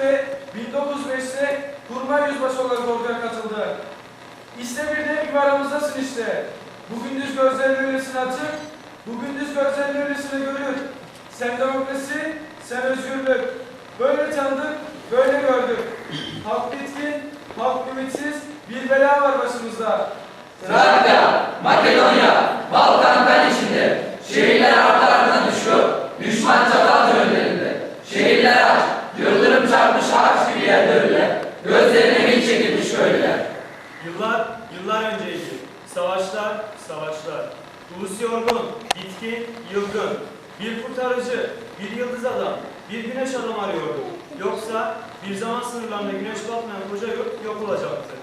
Ve 1905'te kurmay yüzbaşı olarak orduya katıldı. İşte bir de gibi aramızdasın işte. Bugün düz gözlerini öylesine açıp, bugün düz gözlerini öylesine görür. Sen demokrasi, sen özgürlük. Böyle tanıdık, böyle gördük. Halk bitkin, halk ümitsiz, bir bela var başımızda. Trakya, Makedonya, Balkan içinde. Şehirler ardı ardına düşüyor. Düşman çatal önlerinde. Şehirler aç, çarpmış ağaç gibi yerde öyle. Gözlerine bir çekilmiş köylüler. Yıllar, yıllar önceydi. Savaşlar, savaşlar. Ulus yorgun, bitkin, yılgın. Bir kurtarıcı, bir yıldız adam, bir güneş adam arıyordu. Yoksa bir zaman sınırlarında güneş batmayan koca yurt yok olacaktı.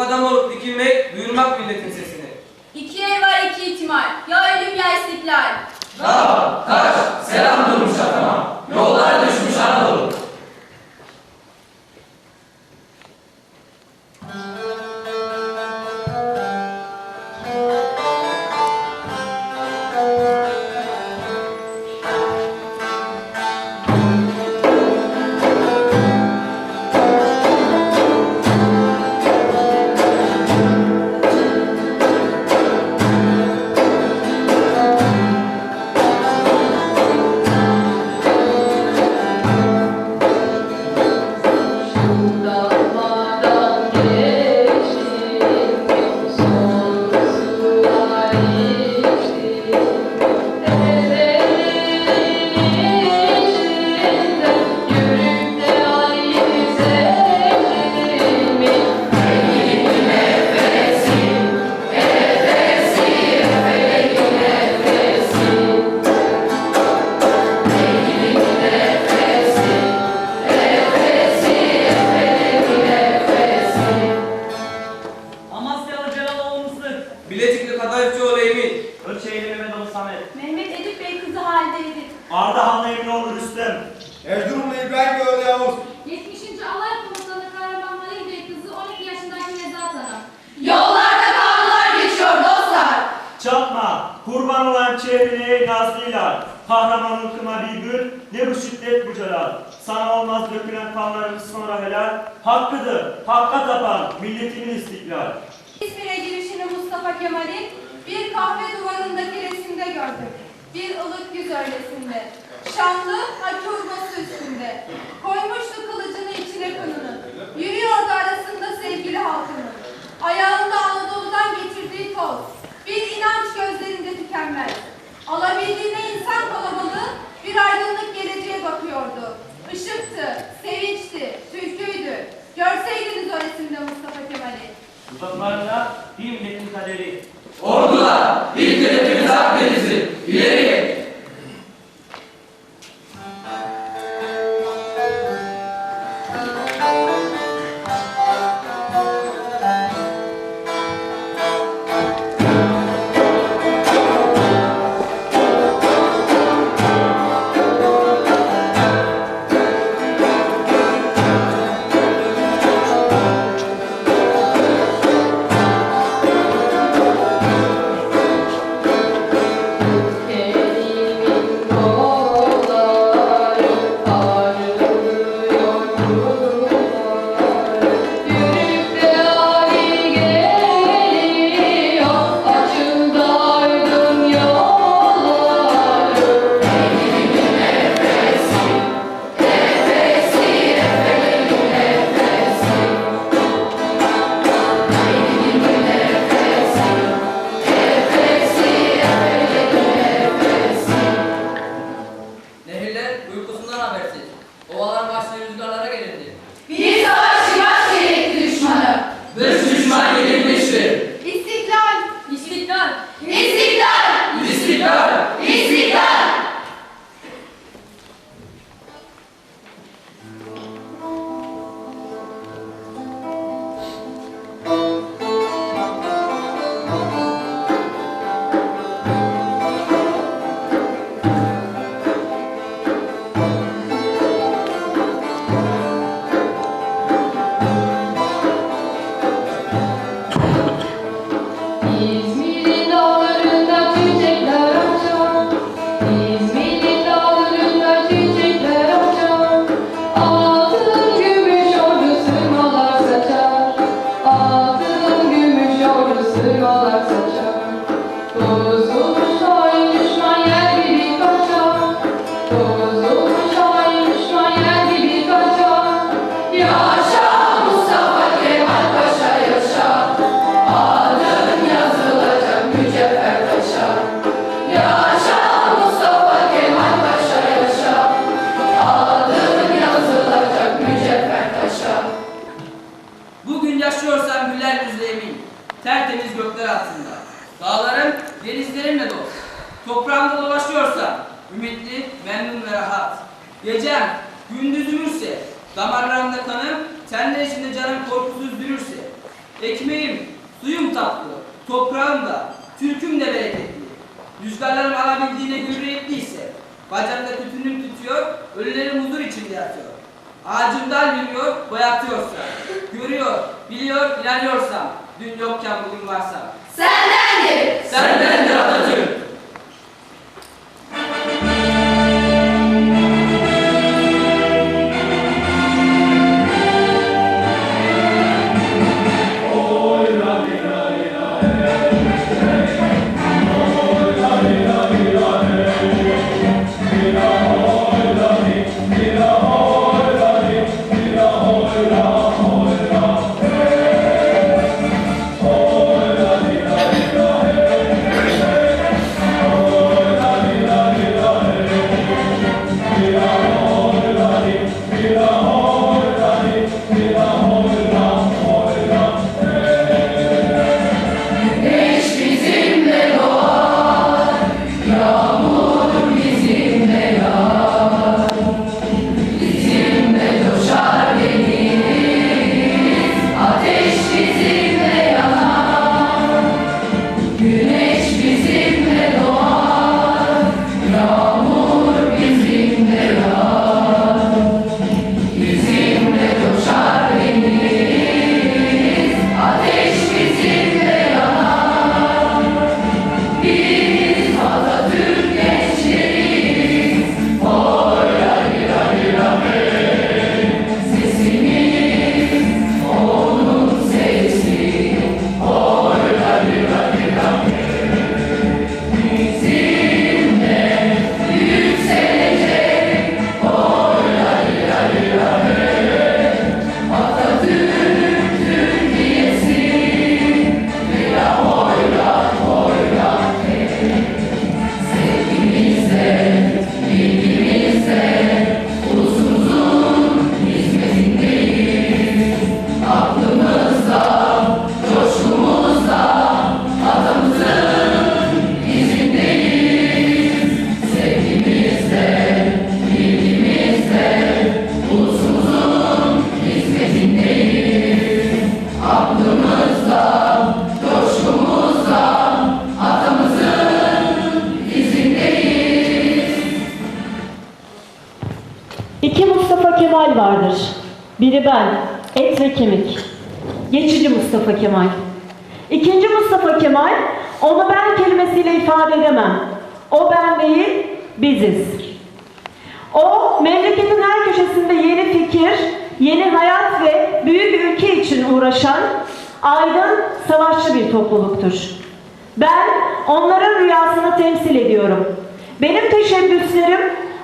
adam olup dikilmek, duyurmak milletin sesini. İki el var iki ihtimal. Ya ölüm ya istiklal. Dağ, taş, selam durmuş atama. Yollarda dökülen kanlarımız sonra helal. Hakkıdır, hakka tapan milletimin istiklal. İzmir'e girişini Mustafa Kemal'in bir kahve duvarındaki resimde gördük. Bir ılık yüz öylesinde. Şanlı hakurbası üstünde. Koymuştu kılıcını içine kanını. Yürüyordu arasında sevgili halkının. Ayağında Anadolu'dan getirdiği toz. Bir inanç gözlerinde tükenmez. Alabildiğine insan kalabalığı bir aydınlık geleceğe bakıyordu. Işıktı, sevinçti, türküydü. Görseydiniz o resimde Mustafa Kemal'i. Uzaklarında bir milletin kaderi. Ordular, ilk hedefimiz Akdeniz'i. İleri! Ovalar başına rüzgarlara gerildi. Doing all. Bacakta tütünüm tutuyor, ölülerim huzur içinde yatıyor. Ağacım dal yürüyor, boyatıyorsa, görüyor, biliyor, ilerliyorsam, dün yokken bugün varsam. Sendendir. Sendendir Atatürk. Et ve kemik. Geçici Mustafa Kemal. İkinci Mustafa Kemal, onu ben kelimesiyle ifade edemem. O ben değil, biziz. O, memleketin her köşesinde yeni fikir, yeni hayat ve büyük ülke için uğraşan, aydın, savaşçı bir topluluktur. Ben onların rüyasını temsil ediyorum. Benim teşebbüslerim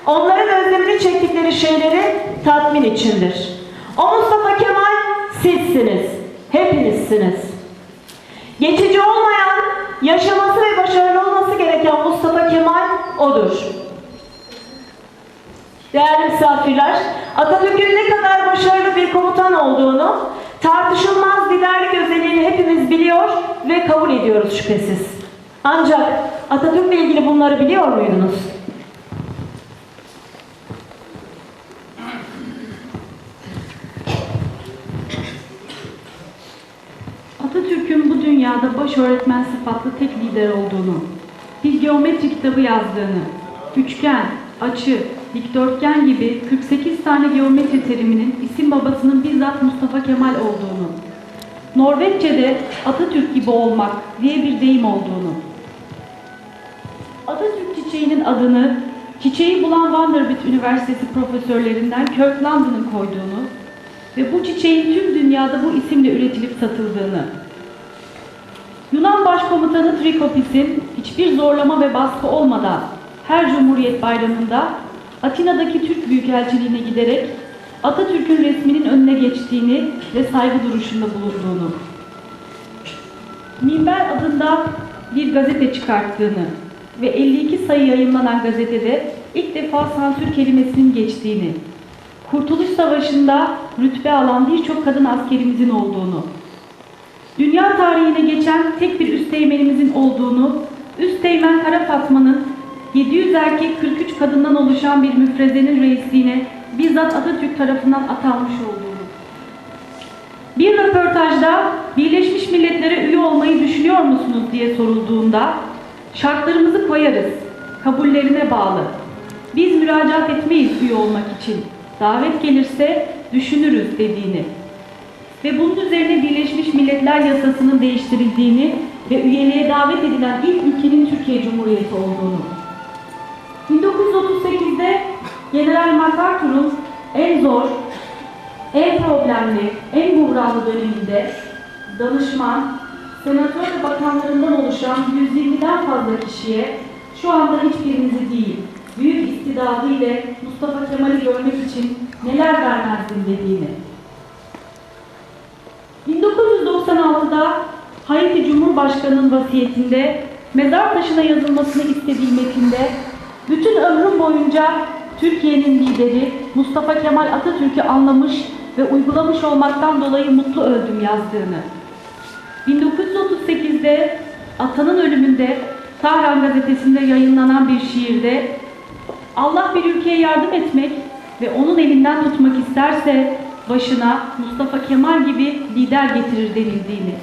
onların özlemini çektikleri şeyleri tatmin içindir. O Mustafa Kemal sizsiniz. Hepinizsiniz. Geçici olmayan, yaşaması ve başarılı olması gereken Mustafa Kemal odur. Değerli misafirler, Atatürk'ün ne kadar başarılı bir komutan olduğunu, tartışılmaz liderlik özelliğini hepimiz biliyor ve kabul ediyoruz şüphesiz. Ancak Atatürk'le ilgili bunları biliyor muydunuz? Atatürk'ün bu öğretmen sıfatlı tek lider olduğunu, bir geometri kitabı yazdığını, üçgen, açı, dikdörtgen gibi 48 tane geometri teriminin isim babasının bizzat Mustafa Kemal olduğunu, Norveççe'de Atatürk gibi olmak diye bir deyim olduğunu, Atatürk çiçeğinin adını çiçeği bulan Vanderbilt Üniversitesi profesörlerinden Kirk London'ın koyduğunu ve bu çiçeğin tüm dünyada bu isimle üretilip satıldığını, Yunan Başkomutanı Trikopis'in hiçbir zorlama ve baskı olmadan her Cumhuriyet Bayramı'nda Atina'daki Türk Büyükelçiliğine giderek Atatürk'ün resminin önüne geçtiğini ve saygı duruşunda bulunduğunu, Minber adında bir gazete çıkarttığını ve 52 sayı yayınlanan gazetede ilk defa sansür kelimesinin geçtiğini, Kurtuluş Savaşı'nda rütbe alan birçok kadın askerimizin olduğunu, dünya tarihine geçen tek bir üsteğmenimizin olduğunu, Üsteğmen Kara Fatma'nın 700 erkek 43 kadından oluşan bir müfrezenin reisliğine bizzat Atatürk tarafından atanmış olduğunu. Bir röportajda Birleşmiş Milletler'e üye olmayı düşünüyor musunuz diye sorulduğunda Şartlarımızı koyarız. Kabullerine bağlı. Biz müracaat etmeyiz üye olmak için. Davet gelirse düşünürüz dediğini. Ve bunun üzerine Birleşmiş Milletler Yasası'nın değiştirildiğini ve üyeliğe davet edilen ilk ülkenin Türkiye Cumhuriyeti olduğunu. 1938'de General MacArthur'un en zor, en problemli, en buhranlı döneminde danışman, senatör ve bakanlarından oluşan 120'den fazla kişiye şu anda hiçbirinizi değil, büyük istidadı ile Mustafa Kemal'i görmek için neler vermezdin dediğini. 1996'da Haiti Cumhurbaşkanı'nın vasiyetinde mezar taşına yazılmasını istediği metinde bütün ömrüm boyunca Türkiye'nin lideri Mustafa Kemal Atatürk'ü anlamış ve uygulamış olmaktan dolayı mutlu öldüm yazdığını. 1938'de atanın ölümünde Tahran gazetesinde yayınlanan bir şiirde Allah bir ülkeye yardım etmek ve onun elinden tutmak isterse başına Mustafa Kemal gibi lider getirir denildiğini.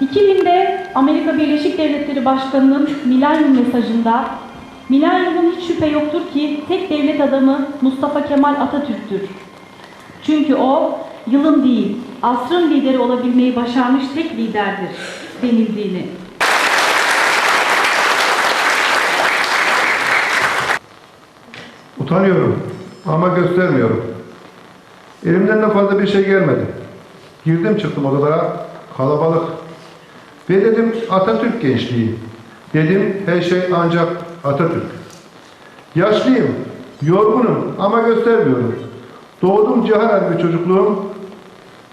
2000'de Amerika Birleşik Devletleri Başkanı'nın milenyum mesajında milenyumun hiç şüphe yoktur ki tek devlet adamı Mustafa Kemal Atatürk'tür. Çünkü o yılın değil, asrın lideri olabilmeyi başarmış tek liderdir denildiğini. Utanıyorum ama göstermiyorum. Elimden de fazla bir şey gelmedi. Girdim çıktım odalara, kalabalık. Ve dedim Atatürk gençliği. Dedim her şey ancak Atatürk. Yaşlıyım, yorgunum ama göstermiyorum. Doğdum cihan bir çocukluğum.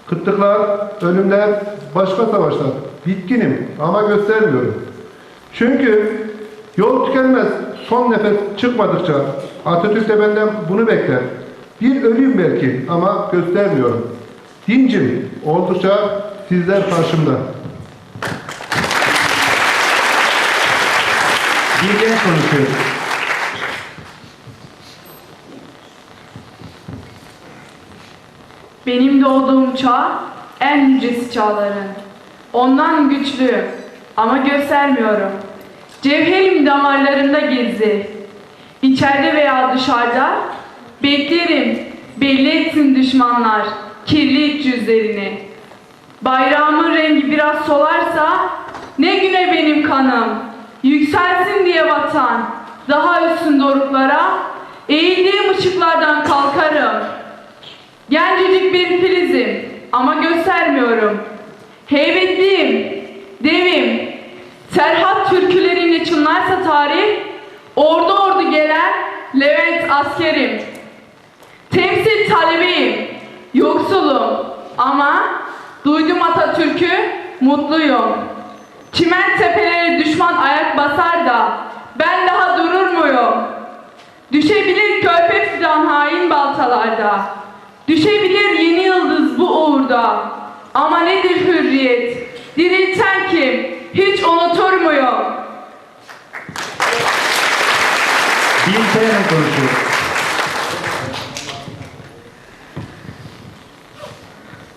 Kıtlıklar, ölümler, başka savaşlar. Bitkinim ama göstermiyorum. Çünkü yol tükenmez son nefes çıkmadıkça Atatürk de benden bunu bekler. Bir öleyim belki ama göstermiyorum. Dincim oldukça sizler karşımda. Bir genç konuşuyor. Benim doğduğum çağ en yücesi çağların. Ondan güçlüyüm ama göstermiyorum. Cevherim damarlarımda gizli. İçeride veya dışarıda beklerim belli etsin düşmanlar kirli yüzlerini. Bayrağımın rengi biraz solarsa ne güne benim kanım. Yükselsin diye vatan daha üstün doruklara eğildiğim ışıklardan kalkarım. Gencecik bir filizim ama göstermiyorum. Heybetliyim, devim. Serhat türkülerinle çınlarsa tarih, ordu ordu gelen Levent askerim. Temsil talebeyim, yoksulum ama duydum Atatürk'ü, mutluyum. Çimen tepeleri düşman ayak basar da ben daha durur muyum? Düşebilir körpe fidan hain baltalarda. Düşebilir yeni yıldız bu uğurda. Ama nedir hürriyet? Dirilten kim? Hiç unutur muyum? Bir Seyren konuşuyor.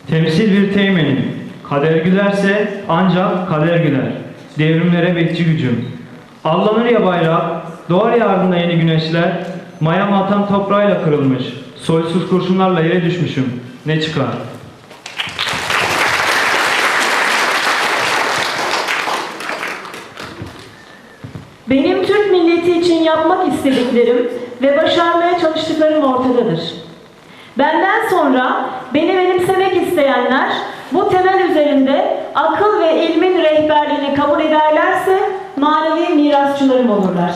Temsil bir teğmenim. Kader gülerse ancak kader güler. Devrimlere bekçi gücüm. Allanır ya bayrak, doğar ya ardında yeni güneşler. Mayam atan toprağıyla kırılmış. Soysuz kurşunlarla yere düşmüşüm. Ne çıkar? Benim Türk milleti için yapmak istediklerim ve başarmaya çalıştıklarım ortadadır. Benden sonra beni benimsemek isteyenler bu temel üzerinde akıl ve ilmin rehberliğini kabul ederlerse manevi mirasçılarım olurlar.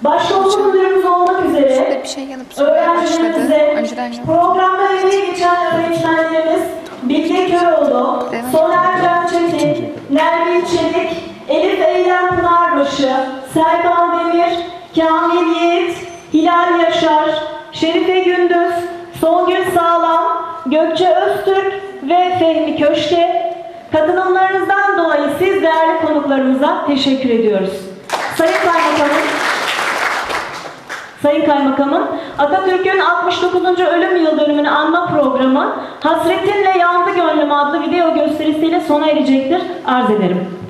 Başta okul müdürümüz olmak üzere şey öğrencilerimize, programda emeği geçen öğretmenlerimiz Bilge Köroğlu. Soner Can Çetin, Nermin Çelik, Elif Eylem Pınarbaşı, Serkan Demir, Kamil Yiğit, Hilal Yaşar, Şerife Gündüz, Songül Sağlam, Gökçe Öztürk ve Fehmi Köşke. Katılımlarınızdan dolayı siz değerli konuklarımıza teşekkür ediyoruz. Sayın Kaymakamım, Sayın Kaymakamım, Atatürk'ün 69. ölüm yıl dönümünü anma programı Hasretinle Yandı Gönlüm adlı video gösterisiyle sona erecektir. Arz ederim.